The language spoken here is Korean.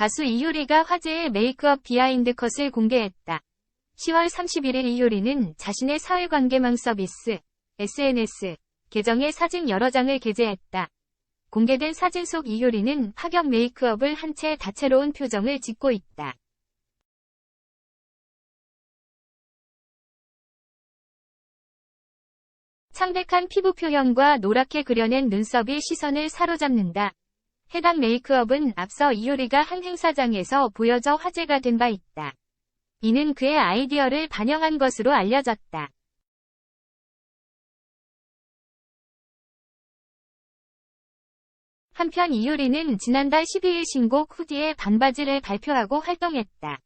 가수 이효리가 화제의 메이크업 비하인드 컷을 공개했다. 10월 31일 이효리는 자신의 사회관계망 서비스 SNS 계정에 사진 여러 장을 게재했다. 공개된 사진 속 이효리는 파격 메이크업을 한 채 다채로운 표정을 짓고 있다. 창백한 피부 표현과 노랗게 그려낸 눈썹이 시선을 사로잡는다. 해당 메이크업은 앞서 이효리가 한 행사장에서 보여져 화제가 된 바 있다. 이는 그의 아이디어를 반영한 것으로 알려졌다. 한편 이효리는 지난달 12일 신곡 후디의 반바지를 발표하고 활동했다.